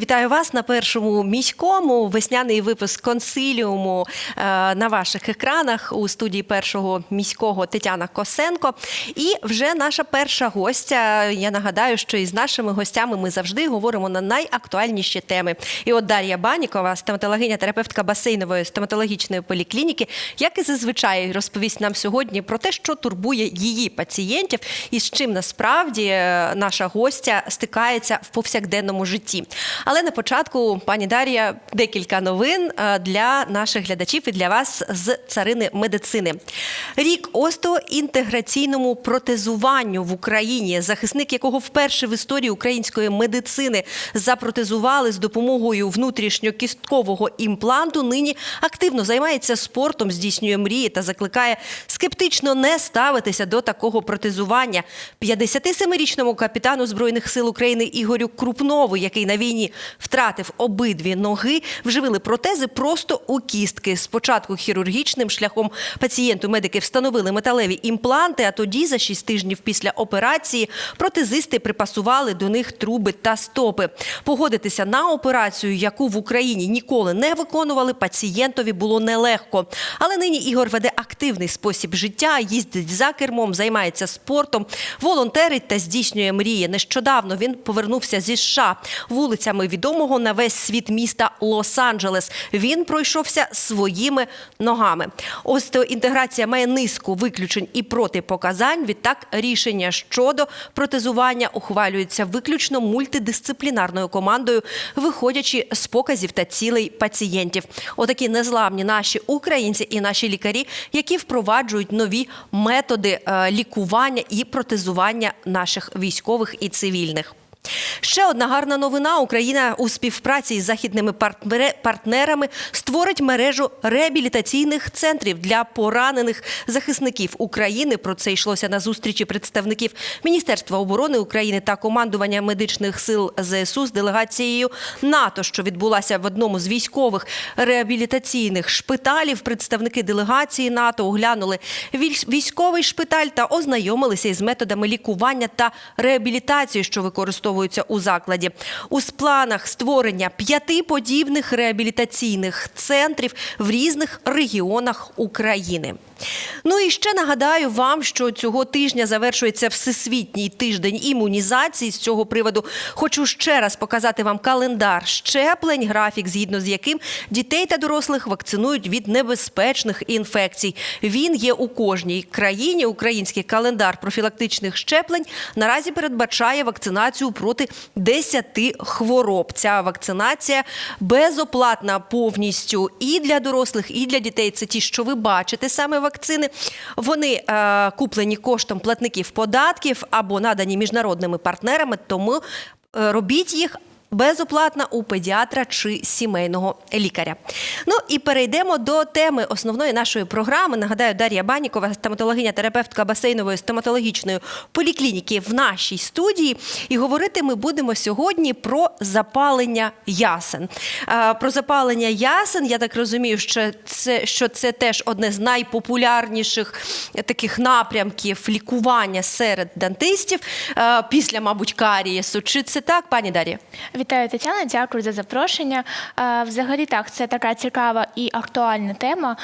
Вітаю вас на першому міському весняний випуск консиліуму е, на ваших екранах у студії першого міського Тетяна Косенко. І вже наша перша гостя. Я нагадаю, що із нашими гостями ми завжди говоримо на найактуальніші теми. І от Дар'я Банікова, стоматологиня, терапевтка басейнової стоматологічної поліклініки, як і зазвичай розповість нам сьогодні про те, що турбує її пацієнтів і з чим насправді е, наша гостя стикається в повсякденному житті. Але на початку, пані Дар'я, декілька новин е, для наших глядачів і для вас з царини медицини. Рік остеоінтеграційному протезуванню в Україні, захисник якого вперше в історії української медицини запротезували з допомогою внутрішньокісткового імпланту, нині активно займається спортом, здійснює мрії та закликає скептично не ставитися до такого протезування. 57-річному капітану збройних сил України Ігорю Крупнову, який на війні втратив обидві ноги, вживили протези просто у кістки. Спочатку хірургічним шляхом пацієнту медики встановили металеві імпланти. А тоді, за 6 тижнів після операції, протезисти припасували до них труби та стопи. Погодитися на операцію, яку в Україні ніколи не виконували, пацієнтові було нелегко. Але нині Ігор веде активний спосіб життя, їздить за кермом, займається спортом, волонтерить та здійснює мрії. Нещодавно він повернувся зі США вулицями відомого на весь світ міста Лос-Анджелес. Він пройшовся своїми ногами. Остеоінтеграція має низку виключень і протипоказань. Відтак рішення щодо протезування ухвалюється виключно мультидисциплінарною командою, виходячи з показів та цілей пацієнтів. Отакі незламні наші українці і наші лікарі, які впроваджують нові методи е, лікування і протезування наших військових і цивільних. Ще одна гарна новина. Україна у співпраці із західними партнерами створить мережу реабілітаційних центрів для поранених захисників України. Про це йшлося на зустрічі представників Міністерства оборони України та командування медичних сил ЗСУ з делегацією НАТО, що відбулася в одному з військових реабілітаційних шпиталів. Представники делегації НАТО оглянули військовий шпиталь та ознайомилися із методами лікування та реабілітації, що використовуються у закладі. У планах створення п'яти подібних реабілітаційних центрів в різних регіонах України. Ну і ще нагадаю вам, що цього тижня завершується всесвітній тиждень імунізації. З цього приводу хочу ще раз показати вам календар щеплень, графік, згідно з яким дітей та дорослих вакцинують від небезпечних інфекцій. Він є у кожній країні. Український календар профілактичних щеплень наразі передбачає вакцинацію проти 10 хвороб. Ця вакцинація безоплатна повністю і для дорослих, і для дітей. Це ті, що ви бачите саме вакцини. Вони е, куплені коштом платників податків або надані міжнародними партнерами. Тому е, робіть їх. Безоплатна у педіатра чи сімейного лікаря. Ну і перейдемо до теми основної нашої програми. Нагадаю, Дар'я Банікова, стоматологиня, терапевтка басейнової стоматологічної поліклініки в нашій студії. І говорити ми будемо сьогодні про запалення ясен. Про запалення ясен, я так розумію, що це, що це теж одне з найпопулярніших таких напрямків лікування серед дантистів після, мабуть, карієсу. Чи це так, пані Дар'я? Вітаю, Тетяна, дякую за запрошення. Взагалі так, це така цікава і актуальна тема,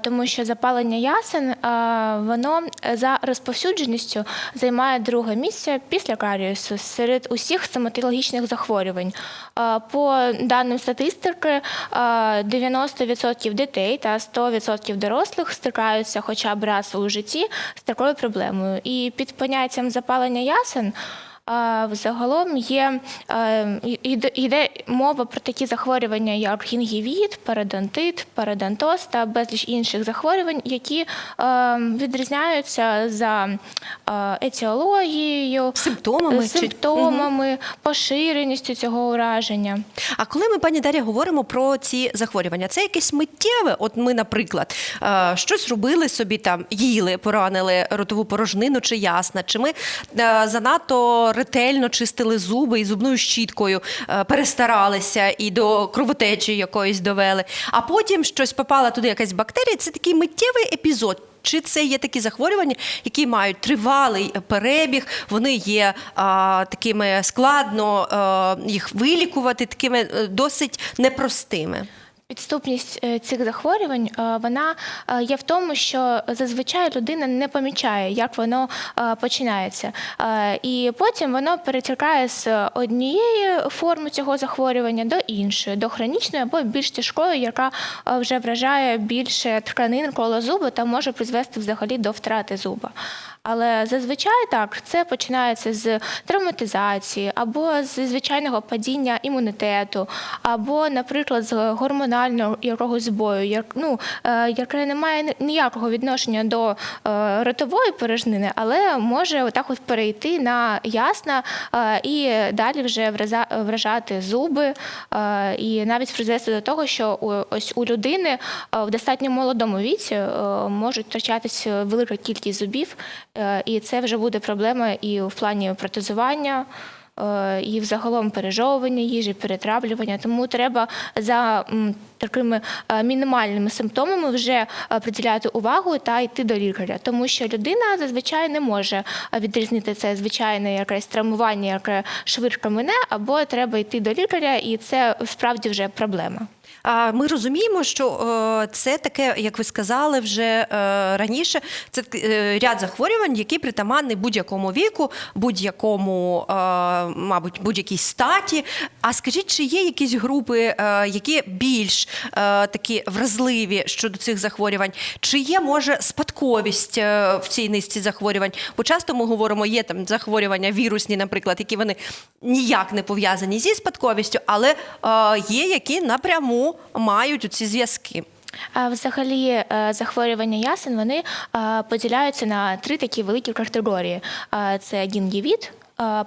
тому що запалення ясен воно за розповсюдженістю займає друге місце після карієсу серед усіх стоматологічних захворювань. По даним статистики, е, 90% дітей та 100% дорослих стикаються хоча б раз у житті з такою проблемою. І під поняттям запалення ясен. Взагалом є йде- мова про такі захворювання, як гінгівіт, парадонтит, парадонтоз та безліч інших захворювань, які відрізняються за етіологією, Симптомами чи- симптомами, поширеністю цього ураження. А коли ми, пані Дар'я, говоримо про ці захворювання, це якесь миттєве. От ми, наприклад, щось робили собі там, їли, поранили ротову порожнину чи ясна, чи ми занадто ретельно чистили зуби і зубною щіткою е, перестаралися і до кровотечі якоїсь довели. А потім щось попала туди якась бактерія. Це такий миттєвий епізод. Чи це є такі захворювання, які мають тривалий перебіг, вони є а, такими складно а, їх вилікувати, такими е, досить непростими? Підступність е, цих захворювань е, вона е, є в тому, що зазвичай людина не помічає, як воно починається, і потім воно перетікає з однієї форми цього захворювання до іншої, до хронічної або більш тяжкої, яка вже вражає більше тканин коло зуба та може призвести взагалі до втрати зуба. Але зазвичай так це починається з травматизації або з звичайного падіння імунітету, або, наприклад, з гормонального якогось збою, ну е, яке не має ніякого відношення до е, ротової порожнини, але може отак от перейти на ясна е, і далі вже вражати зуби, і навіть призвести до того, що ось у людини в достатньо молодому віці можуть втрачатися велика кількість зубів, і це вже буде проблема і в плані протезування. е, І взагалом пережовування їжі, перетравлювання. Тому треба за такими е, мінімальними симптомами вже е, приділяти увагу та йти до лікаря, тому що людина зазвичай не може е, відрізнити це звичайне якесь травмування, яке швидко мине, або треба йти до лікаря, і це справді вже проблема. А ми розуміємо, що е, це таке, як ви сказали вже е, раніше, це е, ряд захворювань, які притаманні будь-якому віку, будь-якому, мабуть, будь-якій статі. А скажіть, чи є якісь групи, які більш такі вразливі щодо цих захворювань? Чи є може спадковість в цій низці захворювань? Бо часто ми говоримо, є там захворювання вірусні, наприклад, які вони ніяк не пов'язані зі спадковістю, але є які напряму мають ці зв'язки. Взагалі е, захворювання ясен вони поділяються на три такі великі категорії: це гінгівіт. Е,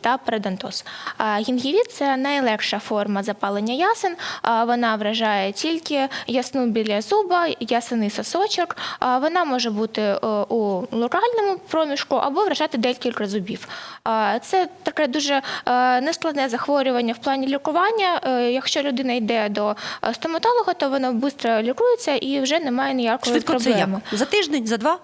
та парадонтоз. А Гінгівіт – це найлегша форма запалення ясен. Вона вражає тільки ясну біля зуба, ясений сосочок. Вона може бути е, у локальному проміжку або вражати декілька зубів. Це таке дуже е, нескладне захворювання в плані лікування. Якщо людина йде до стоматолога, то воно швидко лікується і вже немає ніякої Швидко це як? проблеми. За тиждень, за два?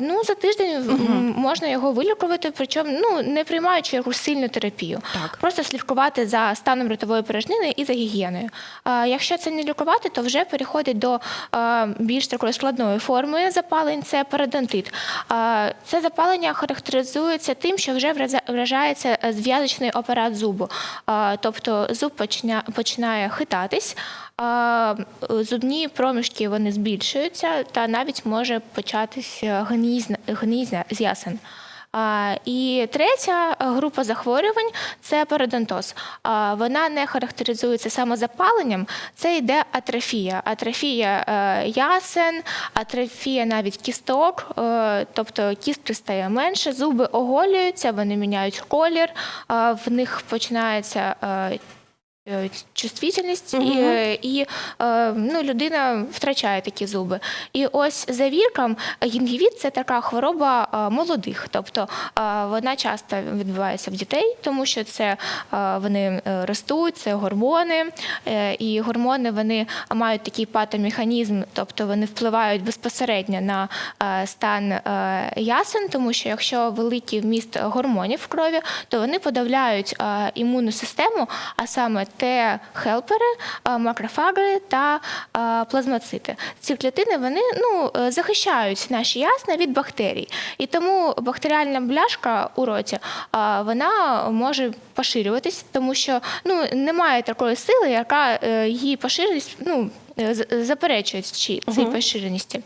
Ну, за тиждень м, можна його вилікувати, причому ну, не приймаючи якусь сильну терапію. Так. Просто слідкувати за станом ротової порожнини і за гігієною. А якщо це не лікувати, то вже переходить до е, більш такої складної форми запалень це парадонтит. А, Це запалення характеризується тим, що вже вражається е, зв'язочний апарат зубу. А, Тобто зуб почня- починає хитатись. А, Зубні проміжки вони збільшуються, та навіть може початися гнізь, гнізь з ясен. І третя група захворювань це парадонтоз. Вона не характеризується самозапаленням, це йде атрофія. Атрофія е, ясен, атрофія навіть кісток, е, тобто кістки стає менше, зуби оголюються, вони міняють колір, в них починається. Е, Чувствительність і, е, і е, ну, людина втрачає такі зуби. І ось за віком гінгівіт це така хвороба е, молодих, тобто вона часто відбувається в дітей, тому що це вони ростуть, це гормони, і гормони вони мають такий патомеханізм, тобто вони впливають безпосередньо на стан ясен, тому що якщо великий вміст гормонів в крові, то вони подавляють імунну систему, а саме Т-хелпери, е, макрофаги та е, плазмоцити. Ці клітини вони ну, е, захищають наші ясна від бактерій. І тому бактеріальна бляшка у роті вона може поширюватись, тому що ну, немає такої сили, яка її поширюється. ну, е, з- заперечує ці- цій поширеності.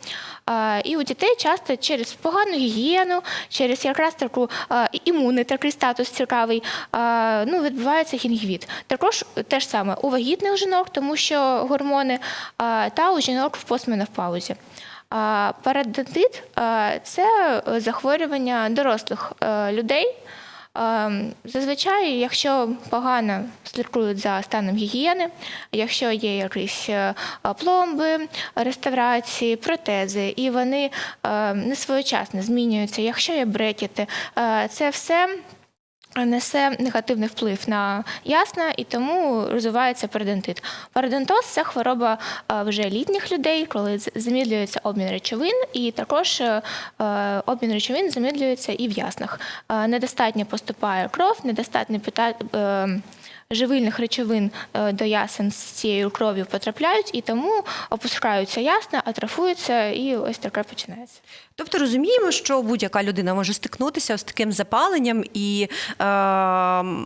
А, І у дітей часто через погану гігієну, через якраз таку а, імунний такий статус цікавий, а, ну, відбувається гінгвіт. Також те ж саме у вагітних жінок, тому що гормони, а, та у жінок в постменопаузі. А, Парадонтит це захворювання дорослих е, людей. Ем, Зазвичай, якщо погано слідкують за станом гігієни, якщо є якісь е, пломби, реставрації, протези, і вони е, не своєчасно змінюються, якщо є брекети, е, це все. Несе негативний вплив на ясна і тому розвивається парадентит. Пародонтоз це хвороба е, вже літніх людей, коли замідлюється обмін речовин, і також е, обмін речовин замідлюється і в яснах. Е, Недостатньо поступає кров, недостатньо живильних речовин е, до ясен з цією кров'ю потрапляють, і тому опускаються ясна, атрофуються, і ось таке починається. Тобто розуміємо, що будь-яка людина може стикнутися з таким запаленням, і, е,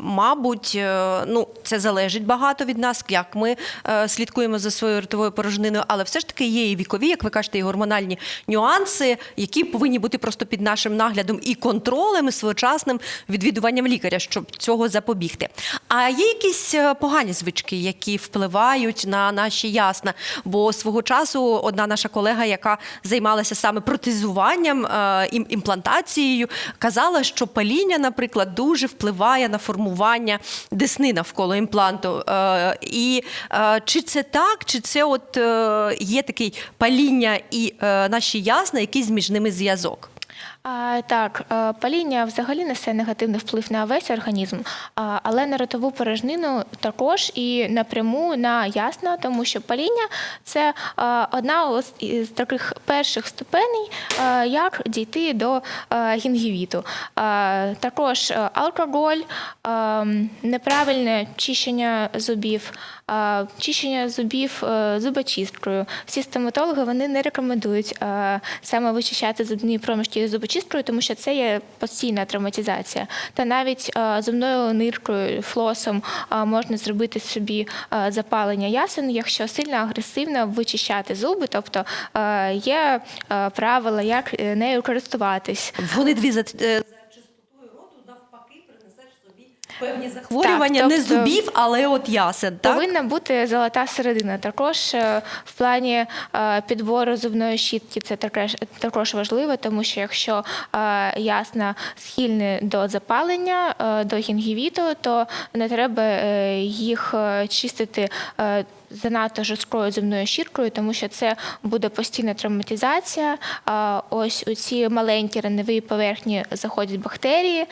мабуть, е, ну, це залежить багато від нас, як ми е, слідкуємо за своєю ротовою порожниною, але все ж таки є і вікові, як ви кажете, і гормональні нюанси, які повинні бути просто під нашим наглядом і контролем, і своєчасним відвідуванням лікаря, щоб цього запобігти. А є якісь е, погані звички, які впливають на наші ясна? Бо свого часу одна наша колега, яка займалася саме протезуванням, е, імплантацією, казала, що паління, наприклад, дуже впливає на формування десни навколо імпланту. Е, І чи це так, чи це от є такий паління і наші ясна, якийсь між ними зв'язок? А, так, е, паління взагалі несе негативний вплив на весь організм, але на ротову порожнину також і напряму на ясна, тому що паління це е, одна із таких перших ступеней, е, як дійти до гінгівіту. Також алкоголь, е, неправильне чищення зубів, чищення зубів е, зубочисткою. Всі стоматологи вони не рекомендують е, саме вичищати зубні проміжки зубочисткою, тому що це є постійна травматизація. Та навіть е, зубною ниркою, флосом можна зробити собі запалення ясен, якщо сильно агресивно вичищати зуби, тобто є правила, як нею користуватись. Вони дві за, е, за чистотою роту навпаки принесеш собі певні захворювання Так, не тобто зубів, але от ясен. Так? Повинна бути золота середина. Також е, в плані е, підбору зубної щітки це також важливо, тому що якщо е, ясна схильні до запалення, до гінгівіту, то не треба їх чистити. Занадто жорсткою зубною щіткою, тому що це буде постійна травматизація. Ось у ці маленькі раневі поверхні заходять бактерії,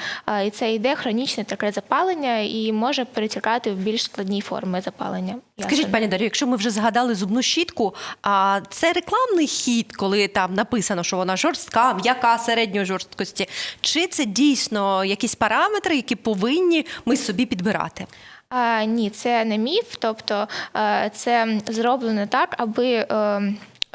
і це йде хронічне таке запалення і може перетікати в більш складні форми запалення. Скажіть, пані Дар'ю, якщо ми вже згадали зубну щітку, а це рекламний хід, коли там написано, що вона жорстка, м'яка середньої жорсткості, чи це дійсно якісь параметри, які повинні ми собі підбирати? Ні, це не міф, тобто е, це зроблено так, аби.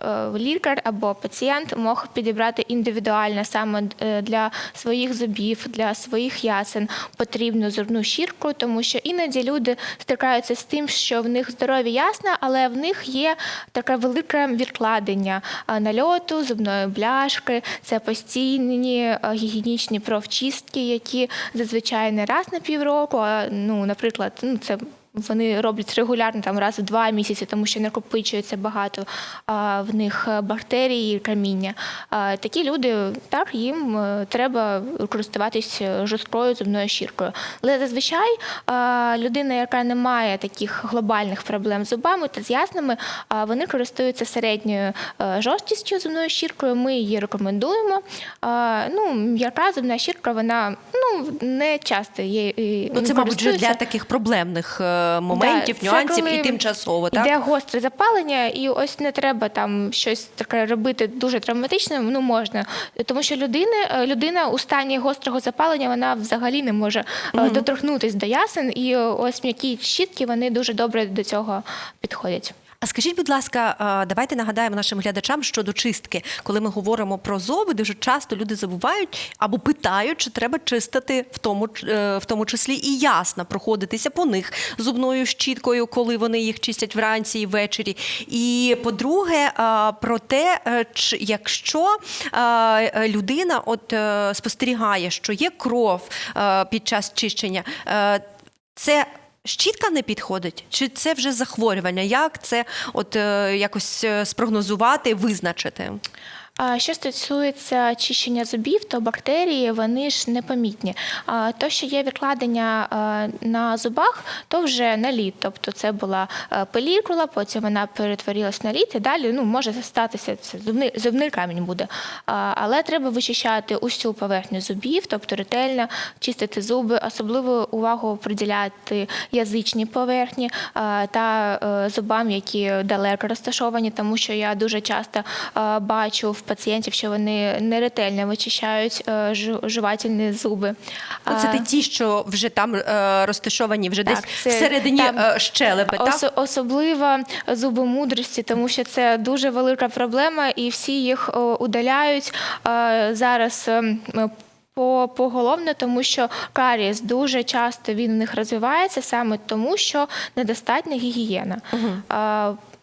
Е, Лікар або пацієнт мог підібрати індивідуально саме е, для своїх зубів, для своїх ясен потрібну зубну щірку, тому що іноді люди стикаються з тим, що в них здорові ясна, але в них є таке велике відкладення е, нальоту, зубної бляшки, це постійні гігієнічні профчистки, які зазвичай не раз на півроку, а ну, наприклад, ну це. Вони роблять регулярно там раз в два місяці, тому що накопичується багато а, в них е, бактерій і каміння. А, такі люди так їм е, треба користуватись е, жорсткою зубною щіркою. Але зазвичай а, людина, яка не має таких глобальних проблем з зубами та з ясними, а, вони користуються середньою жорсткістю зубною щіркою. Ми її рекомендуємо. А, ну, м'яка зубна щірка, вона ну не часто є. Ну, це, мабуть, для таких проблемних моментів, Да, нюансів і тимчасово, так? Де гостре запалення, і ось не треба там щось таке робити дуже травматичним. Ну можна, тому що людини, е, людина у стані гострого запалення вона взагалі не може угу. доторкнутись до ясен, і е, ось м'які щітки вони дуже добре до цього підходять. А скажіть, будь ласка, давайте нагадаємо нашим глядачам щодо чистки. Коли ми говоримо про зуби, дуже часто люди забувають або питають, чи треба чистити в тому, е, в тому числі і ясно проходитися по них зубною щіткою, коли вони їх чистять вранці і ввечері. І по-друге, про те, е, якщо е, людина от спостерігає, що є кров під час чищення, це щітка не підходить, чи це вже захворювання? Як це от е, якось е, спрогнозувати, визначити? Що стосується чищення зубів, то бактерії вони ж непомітні. То, що є відкладення на зубах, то вже наліт. Тобто це була е, пелікула, потім вона перетворилась на літ, і далі ну, може статися це зубний, зубний камінь буде. Але треба вичищати усю поверхню зубів, тобто ретельно чистити зуби, особливу увагу приділяти язичній поверхні та е, зубам, які далеко розташовані, тому що я дуже часто бачу в пацієнтів, що вони неретельно вичищають е, жувательні зуби. Оце А, ти ті, що вже там е, розташовані, вже Так, десь це всередині там е, щелепи, так? Ос- особливо зуби мудрості, тому що це дуже велика проблема, і всі їх удаляють зараз. ем, Поголовно, тому що карієс дуже часто він в них розвивається саме тому, що недостатня гігієна. А, е,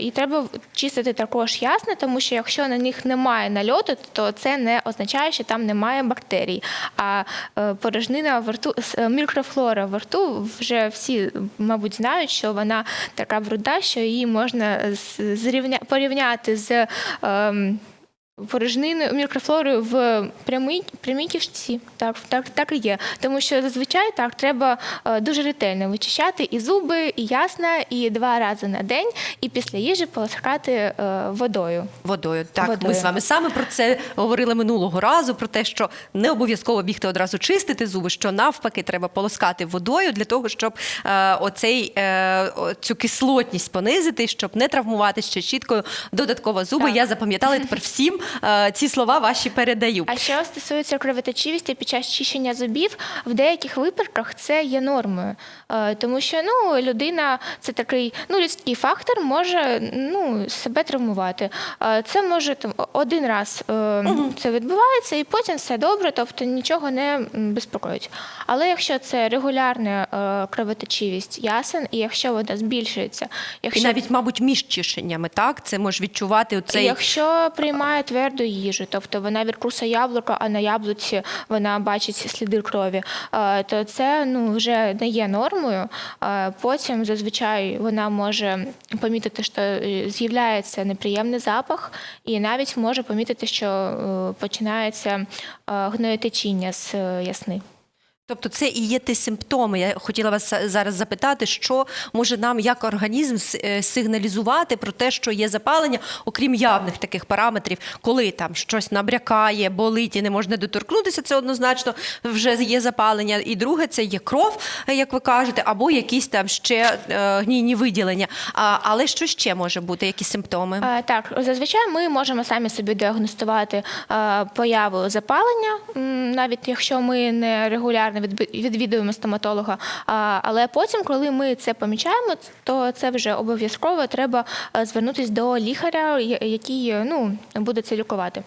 І треба чистити також ясно, тому що якщо на них немає нальоту, то це не означає, що там немає бактерій. А е, порожнина в рту, е, мікрофлора в рту вже всі, мабуть, знають, що вона така бруда, що її можна зрівня, порівняти з. Порожниною мікрофлорою в прямій, прямій кишці. Так, так, так і є. Тому що зазвичай так треба е, дуже ретельно вичищати і зуби, і ясна, і два рази на день, і після їжі полоскати е, водою. Водою. Так, Водою. ми з вами саме про це говорили минулого разу, про те, що не обов'язково бігти одразу чистити зуби, що навпаки треба полоскати водою для того, щоб е, оцей, е, цю кислотність понизити, щоб не травмувати ще щіткою додатково зуби. Так. Я запам'ятала тепер всім ці слова ваші передаю. А що стосується кровоточивості під час чищення зубів, в деяких випадках це є нормою, Е, тому що ну людина це такий ну людський фактор може ну себе травмувати. Е, Це може там один раз е, це відбувається, і потім все добре, тобто нічого не безпокоїть. Але якщо це регулярна е, кровоточивість ясен, і якщо вона збільшується, І навіть, мабуть, між чищеннями, так? Це можеш відчувати оцей. Якщо приймає тверду їжі, тобто вона відкуса яблука, а на яблуці вона бачить сліди крові, е, то це ну вже не є нормою. Е, Потім зазвичай вона може помітити, що е, з'являється неприємний запах, і навіть може помітити, що починається гноєтечіння з ясни. Тобто це і є ті симптоми. Я хотіла вас зараз запитати, що може нам як організм е, сигналізувати про те, що є запалення, окрім явних таких параметрів, коли там щось набрякає, болить і не можна доторкнутися, це однозначно вже є запалення. І друге, це є кров, як ви кажете, або якісь там ще е, гнійні виділення. Але що ще може бути? Які симптоми? Е, Так, зазвичай ми можемо самі собі діагностувати появу запалення, навіть якщо ми не регулярно відби- відвідуємо стоматолога. Але потім, коли ми це помічаємо, то це вже обов'язково треба е, звернутися до лікаря, який е, ну, буде це лікувати.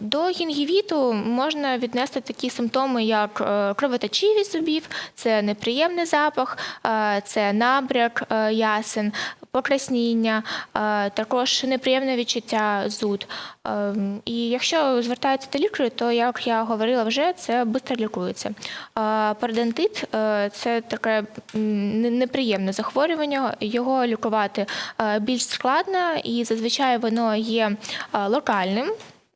До гінгівіту можна віднести такі симптоми, як е, кровоточивість зубів, це неприємний запах, це набряк ясен, покрасніння, е, також неприємне відчуття зуд. Е, І якщо звертаються до лікаря, то як я говорила вже, це швидко лікується. Парадентит е, це таке неприємне захворювання. Його лікувати е, більш складно і зазвичай воно є е, локальним.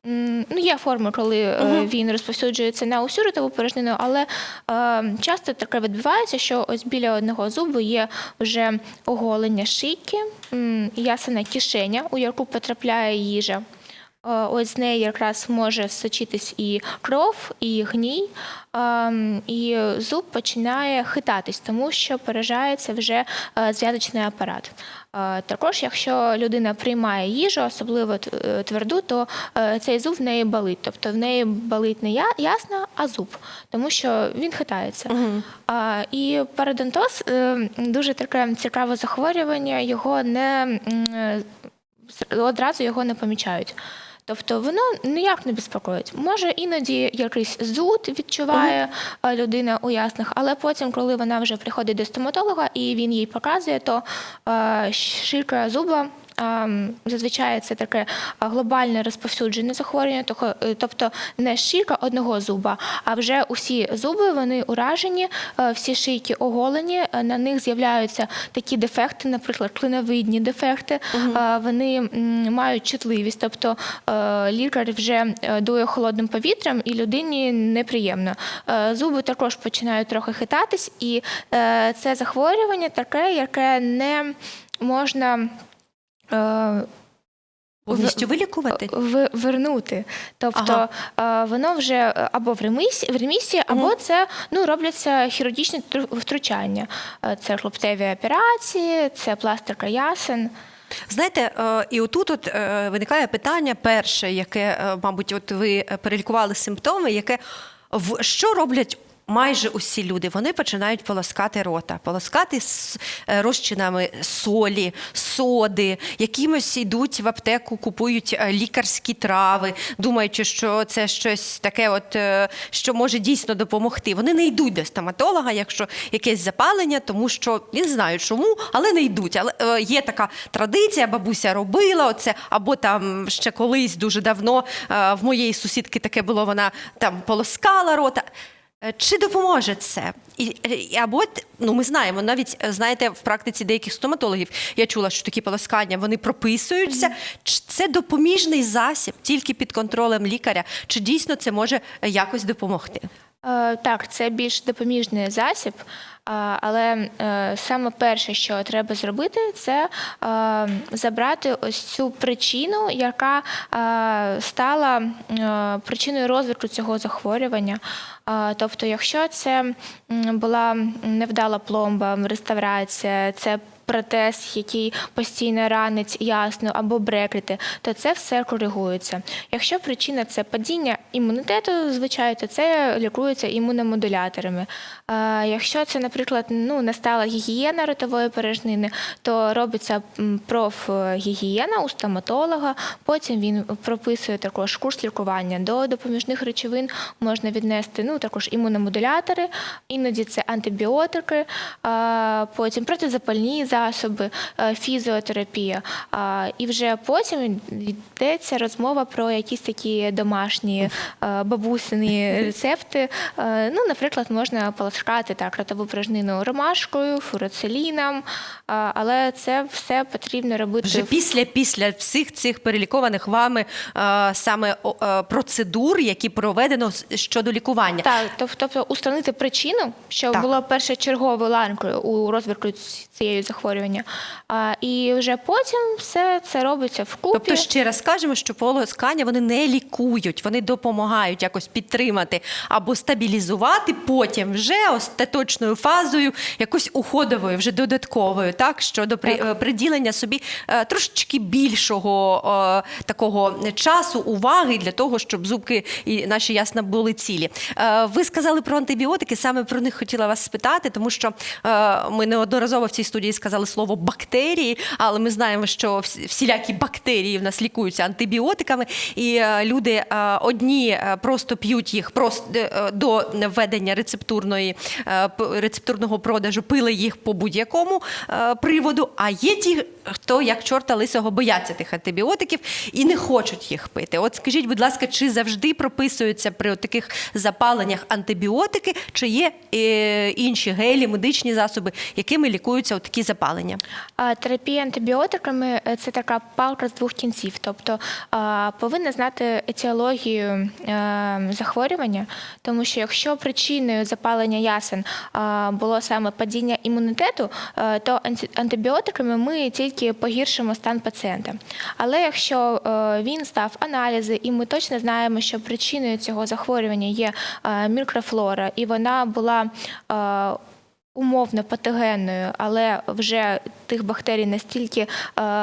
Ну, є форми, коли е, він розповсюджується на усю ротову порожнину, але е, часто таке відбувається, що ось біля одного зубу є вже оголення шийки, ясена кишеня, у яку потрапляє їжа. Е, Ось з неї якраз може сочитись і кров, і гній, ем, і зуб починає хитатись, тому що поражається вже е, зв'язочний апарат. Е, Також, якщо людина приймає їжу, особливо е, тверду, то е, цей зуб в неї болить. Тобто в неї болить не ясна, а зуб, тому що він хитається. Угу. І пародонтоз е, дуже таке цікаве захворювання, його не одразу його не помічають. Тобто воно ніяк не безпокоїть. Може іноді якийсь зуд відчуває е, людина у ясних, але потім, коли вона вже приходить до стоматолога і він їй показує, то е, шийка зуба зазвичай це таке глобальне розповсюджене захворювання, е, тобто не шийка одного зуба, а вже усі зуби вони уражені, е, всі шийки оголені, е, на них з'являються такі дефекти, наприклад, клиновидні дефекти. Е, Вони мають чутливість, тобто лікар вже дує холодним повітрям, і людині неприємно. Зуби також починають трохи хитатись, і це захворювання таке, яке не можна. Е, Повністю вилікувати? в- вернути. Тобто е, воно вже або в ремісії, в ремісії або це ну, робляться хірургічні втручання. Е, Це хлоптеві операції, це пластика ясен. Знаєте, і отут от виникає питання перше, яке, мабуть, от ви перелікували симптоми, яке в що роблять. Майже усі люди вони починають полоскати рота, полоскати з е, розчинами солі, соди, якимось йдуть в аптеку, купують е, лікарські трави, думаючи, що це щось таке, от е, що може дійсно допомогти. Вони не йдуть до стоматолога, якщо якесь запалення, тому що він знає чому, але не йдуть. Але є така традиція, бабуся робила оце, або там ще колись дуже давно в моєї сусідки таке було, вона там полоскала рота. Е, Чи допоможе це? І, і- або ну ми знаємо, навіть е, знаєте, в практиці деяких стоматологів я чула, що такі полоскання вони прописуються. Чи це допоміжний засіб тільки під контролем лікаря? Чи дійсно це може е, якось допомогти? Е, Так, це більш допоміжний засіб, але е, саме перше, що треба зробити, це е, забрати ось цю причину, яка е, стала е, причиною розвитку цього захворювання. Е, Тобто, якщо це була невдала пломба, реставрація, це протез, який постійно ранить ясно або брекети, то це все коригується. Якщо причина це падіння імунітету, звичайно, то це лікується імуномодуляторами. Якщо це, наприклад, ну не стала гігієна ротової порожнини, то робиться профгігієна у стоматолога. Потім він прописує також курс лікування. До допоміжних речовин можна віднести ну також імуномодулятори, іноді це антибіотики, потім протизапальні засоби, е, фізіотерапія. І вже потім йдеться розмова про якісь такі домашні е, бабусині рецепти. Е, Ну, наприклад, можна полоскати так ротову порожнину ромашкою, фуроцеліном, але це все потрібно робити Вже після після всіх цих перелікованих вами саме процедур, які проведено щодо лікування. Так, тоб- тобто устранити причину, що Так. було першочерговою ланкою у розвитку цієї захворювання, а, і вже потім все це робиться вкупі. Тобто, ще раз скажемо, що полоскання вони не лікують, вони допомагають якось підтримати або стабілізувати, потім вже остаточною фазою, якось уходовою, вже додатковою, так щодо при, Так. е, приділення собі е, трошечки більшого е, такого часу, уваги для того, щоб зубки і наші ясна були цілі. Ви сказали про антибіотики, саме про них хотіла вас спитати, тому що ми неодноразово в цій студії сказали слово бактерії, але ми знаємо, що всілякі бактерії в нас лікуються антибіотиками, і е, люди е, одні е, просто п'ють їх просто до введення рецептурної рецептурного продажу, пили їх по будь-якому приводу. А є ті, хто як чорта лисого бояться тих антибіотиків і не хочуть їх пити. От скажіть, будь ласка, чи завжди прописуються при таких запаленнях антибіотики, чи є інші гелі, медичні засоби, якими лікуються такі запалення? А, Терапія антибіотиками е, це така палка з двох кінців. Тобто повинна знати етіологію е, захворювання, тому що якщо причиною запалення ясен було саме падіння імунітету, е, то антибіотиками ми тільки погіршимо стан пацієнта. Але якщо він здав аналізи, і ми точно знаємо, що причиною цього захворювання є мікрофлора, і вона була умовно патогенною, але вже тих бактерій настільки е,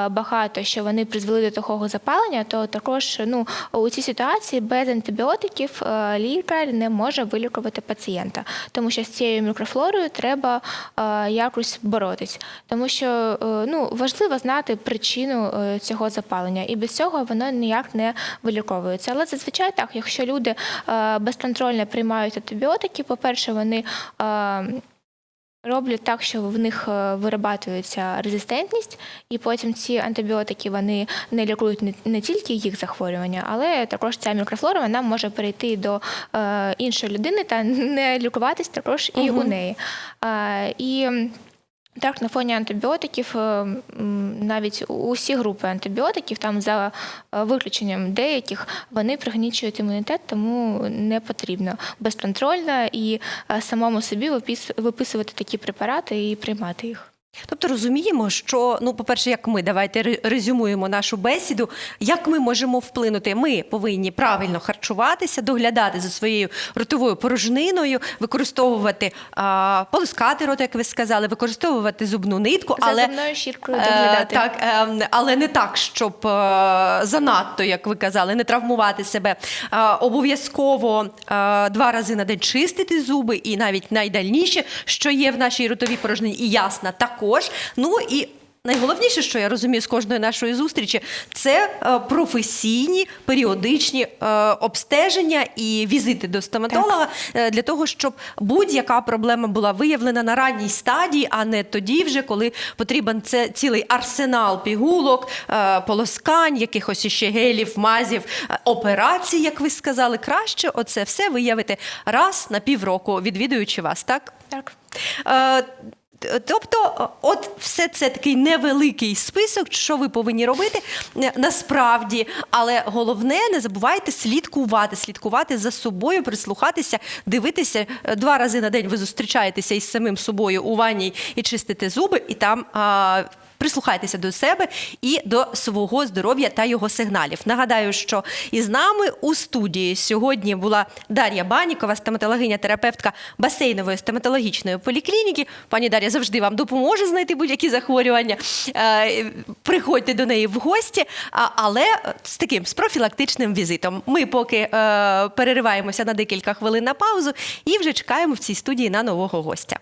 багато, що вони призвели до такого запалення, то також ну, у цій ситуації без антибіотиків е, лікар не може вилікувати пацієнта, тому що з цією мікрофлорою треба е, якось боротись. Тому що ну, важливо знати причину цього запалення, і без цього воно ніяк не виліковується. Але зазвичай так, якщо люди безконтрольно приймають антибіотики, по-перше, вони роблять так, що в них е, вирабатується резистентність, і потім ці антибіотики вони не лікують не, тільки їх захворювання, але також ця мікрофлора вона може перейти до е, іншої людини та не лікуватись також і у неї. Е, і так, на фоні антибіотиків, е, навіть усі групи антибіотиків, там за е, виключенням деяких, вони пригнічують імунітет, тому не потрібно безконтрольно і е, самому собі випис- виписувати такі препарати і приймати їх. Тобто розуміємо, що ну, по-перше, як ми давайте резюмуємо нашу бесіду. Як ми можемо вплинути? Ми повинні правильно харчуватися, доглядати за своєю ротовою порожниною, використовувати а, полоскати рот, як ви сказали, використовувати зубну нитку, За але зубною щіткою Е, доглядати. так, е, але не так, щоб е, занадто, як ви казали, не травмувати себе. Обов'язково е, два рази на день чистити зуби, і навіть найдальніше, що є в нашій ротовій порожнині, і ясна також. Ну і Найголовніше, що я розумію з кожної нашої зустрічі, це е, професійні періодичні е, обстеження і візити до стоматолога е, для того, щоб будь-яка проблема була виявлена на ранній стадії, а не тоді, вже коли потрібен це цілий арсенал пігулок, полоскань, якихось іще гелів, мазів, операцій, як ви сказали. Краще оце все виявити раз на півроку, відвідуючи вас, так? Так. Тобто, от все це такий невеликий список, що ви повинні робити е, насправді. Але головне, не забувайте слідкувати, слідкувати за собою, прислухатися, дивитися Е, два рази на день. Ви зустрічаєтеся із самим собою у ванні і чистите зуби, і там. А, Прислухайтеся до себе і до свого здоров'я та його сигналів. Нагадаю, що із нами у студії сьогодні була Дар'я Банікова, стоматологиня терапевтка басейнової стоматологічної поліклініки. Пані Дар'я завжди вам допоможе знайти будь-які захворювання. Е, Приходьте до неї в гості, але з таким з профілактичним візитом. Ми поки е, перериваємося на декілька хвилин на паузу і вже чекаємо в цій студії на нового гостя.